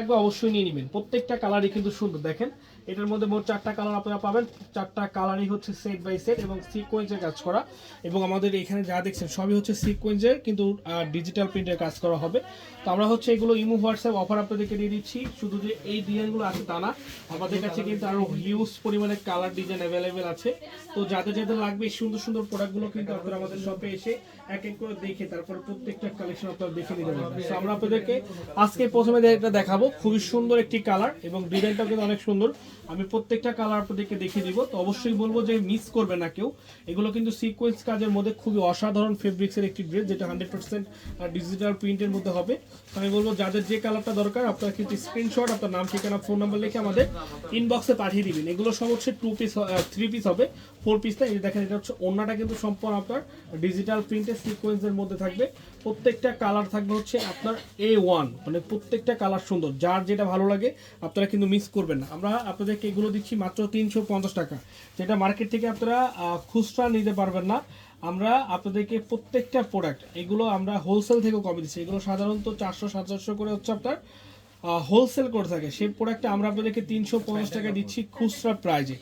থাকবে অবশ্যই নিয়ে নেবেন। প্রত্যেকটা কালারই কিন্তু সুন্দর। দেখেন, এটার মধ্যে মোট চারটা কালার আপনারা পাবেন। চারটা কালারই হচ্ছে সেট বাই সেট এবং সিকোয়েন্সের কাজ করা। এবং আমাদের এখানে যা দেখছেন, সবই হচ্ছে সিকোয়েন্সের কিন্তু ডিজিটাল প্রিন্টের কাজ করা হবে। তো আমরা হচ্ছে এগুলো ইমো, হোয়াটসঅ্যাপ অফার আপনাদেরকে দিয়ে দিচ্ছি। শুধু যে এই ডিজাইনগুলো আছে তা না, আমাদের কাছে কিন্তু আরও হিউজ পরিমাণে কালার ডিজাইন অ্যাভেলেবেল আছে। তো যাদের যাদের লাগবে এই সুন্দর সুন্দর প্রোডাক্টগুলো কিন্তু আপনারা আমাদের শপে এসে এক এক করে দেখে তারপর প্রত্যেকটা কালেকশন আপনারা দেখে নিতে পারবেন। আমরা আপনাদেরকে আজকে প্রথমে এটা দেখাবো খুবই সুন্দর একটি কালার এবং ডিজাইনটাও কিন্তু অনেক সুন্দর। আমি প্রত্যেকটা কালার আপনাদেরকে দেখিয়ে দিব। তো অবশ্যই বলব যে মিস করবে না কেউ। এগুলো কিন্তু সিকোয়েন্স কাজের মধ্যে খুবই অসাধারণ ফেব্রিক্সের একটি ড্রেস যেটা হান্ড্রেড পার্সেন্ট ডিজিটাল প্রিন্টের মধ্যে হবে। আমি বলব যাদের যে কালারটা দরকার, আপনারা কিন্তু স্ক্রিনশট আপনার নাম, ঠিকানা ফোন নাম্বার লিখে আমাদের ইনবক্সে পাঠিয়ে দিবেন। এগুলো সব হচ্ছে টু পিস থ্রি পিস হবে। ফোর পিস না, এই দেখেন, এটা হচ্ছে অন্যটা কিন্তু সম্পূর্ণ আপনার ডিজিটাল প্রিন্টের সিকোয়েন্সের মধ্যে থাকবে। প্রত্যেকটা কালার থাকবে হচ্ছে আপনার এ ওয়ান মানে প্রত্যেকটা কালার সুন্দর। যার যেটা ভালো লাগে, আপনারা কিন্তু মিস করবেন না। আমরা আপনাদেরকে এগুলো দিচ্ছি মাত্র তিনশো পঞ্চাশ টাকা। যেটা মার্কেট থেকে আপনারা খুচরা নিতে পারবেন না। আমরা আপনাদেরকে প্রত্যেকটা প্রোডাক্ট এগুলো আমরা হোলসেল থেকেও কমে দিচ্ছি। এগুলো সাধারণত চারশো, সাতশো করে হচ্ছে আপনার হোলসেল করে থাকে। সেই প্রোডাক্টটা আমরা আপনাদেরকে তিনশো পঞ্চাশ টাকা দিচ্ছি খুচরা প্রাইজে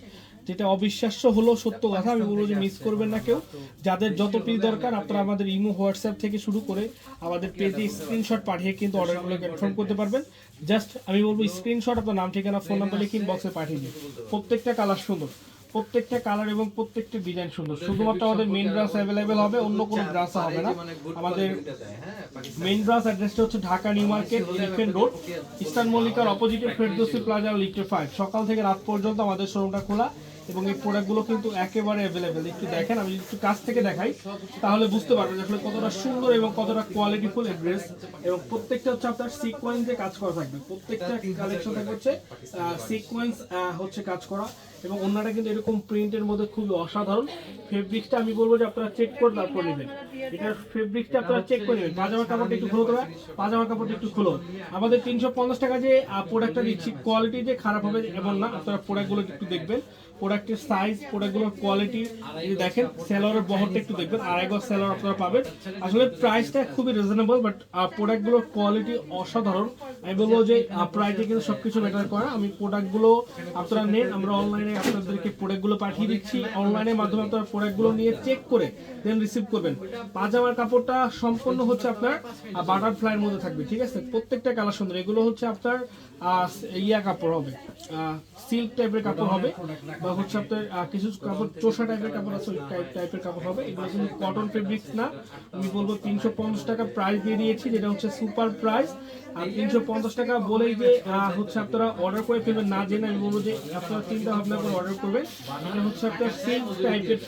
যেটা অবিশ্বাস্য হলো সত্য কথা আমি বলব যে মিস করবেন না কেউ। যাদের যত পিস দরকার আপনারা আমাদের ইমো হোয়াটসঅ্যাপ থেকে শুরু করে আমাদের পেজে স্ক্রিনশট পাঠিয়ে কিন্তু অর্ডারগুলো কনফার্ম করতে পারবেন। জাস্ট আমি বলব স্ক্রিনশট আপনার নাম ঠিকানা ফোন নাম্বার লিখে বক্সে পাঠিয়ে দিন। প্রত্যেকটা কালার সুন্দর। প্রত্যেকটা কালার এবং প্রত্যেকটা ডিজাইন সুন্দর। শুধুমাত্র আমাদের মেইন ব্রাঞ্চ অ্যাভেলেবেল হবে অন্য কোনো ব্রাঞ্চ হবে না। আমাদের মেইন ব্রাঞ্চ অ্যাড্রেসটা হচ্ছে Dhaka new market elephant road eastern মল্লিকার অপোজিটে ফেরদৌসি প্লাজা লিফটে ফাইভ সকাল থেকে রাত পর্যন্ত আমাদের শোরুমটা খোলা। এবং এই প্রোডাক্টগুলো কিন্তু একেবারে অ্যাভেলেবেল একটু দেখেন, আমি একটু কাছ থেকে দেখাই, তাহলে বুঝতে পারবেন আসলে কতটা সুন্দর এবং কতটা কোয়ালিটিফুল এই ড্রেস এবং প্রত্যেকটা হচ্ছে আপনার সিকোয়েন্সে কাজ করা থাকবে। প্রত্যেকটা কালেকশন থাকবে হচ্ছে সিকোয়েন্স হচ্ছে কাজ করা। এবং অন্যটা কিন্তু এরকম প্রিন্টের মধ্যে খুবই অসাধারণ। ফেব্রিকটা আমি বলব যে আপনারা চেক করে তারপর নেবেন। এটার ফেব্রিকটা আপনারা চেক করে নেবেন। পাজামার কাপড়টা একটু খুলো দেবে পাজামার কাপড়টা একটু খুলো। আমাদের তিনশো পঞ্চাশ টাকা যে প্রোডাক্টটা দিচ্ছি কোয়ালিটি যে খারাপ হবে এমন না। আপনারা প্রোডাক্টগুলো একটু দেখবেন। প্রোডাক্টের সাইজ প্রোডাক্টগুলোর কোয়ালিটি যদি দেখেন সেলরের বহরটা একটু দেখবেন, আড়াই গজ সেলর আপনারা পাবেন। আসলে প্রাইসটা খুবই রিজনেবল বাট প্রোডাক্টগুলোর কোয়ালিটি অসাধারণ। আমি বলব যে প্রাইসে কিন্তু সবকিছু ম্যাটার করে। আমি প্রোডাক্টগুলো আপনারা নেন, আমরা অনলাইনে আপনাদেরকে প্রোডাক্টগুলো পাঠিয়ে দিচ্ছি। অনলাইনের মাধ্যমে আপনারা প্রোডাক্টগুলো নিয়ে চেক করে দেন রিসিভ করবেন। পাজামার কাপড়টা সম্পূর্ণ হচ্ছে আপনার বাটারফ্লাইয়ের মধ্যে থাকবে, ঠিক আছে? প্রত্যেকটা কালার সুন্দর। এগুলো হচ্ছে আপনার ইয়া কাপড় হবে সিল্ক টাইপের কাপড় হবে বা হচ্ছে আপনার কিছু কাপড়, চোষা টাইপের কাপড় আছে টাইপের কাপড় হবে। এগুলো কিন্তু কটন ফেব্রিক্স না। আমি বলব তিনশো পঞ্চাশ টাকা প্রাইস দিয়ে দিয়েছি, যেটা হচ্ছে সুপার প্রাইস আর তিনশো পঞ্চাশ টাকা বলেই যে হচ্ছে আপনারা অর্ডার করে ফেলবেন, না জেনে আমি বলব যে আপনারা চিন্তা ভাবনা করে অর্ডার করবেন। এটা হচ্ছে আপনার সেম টাইপের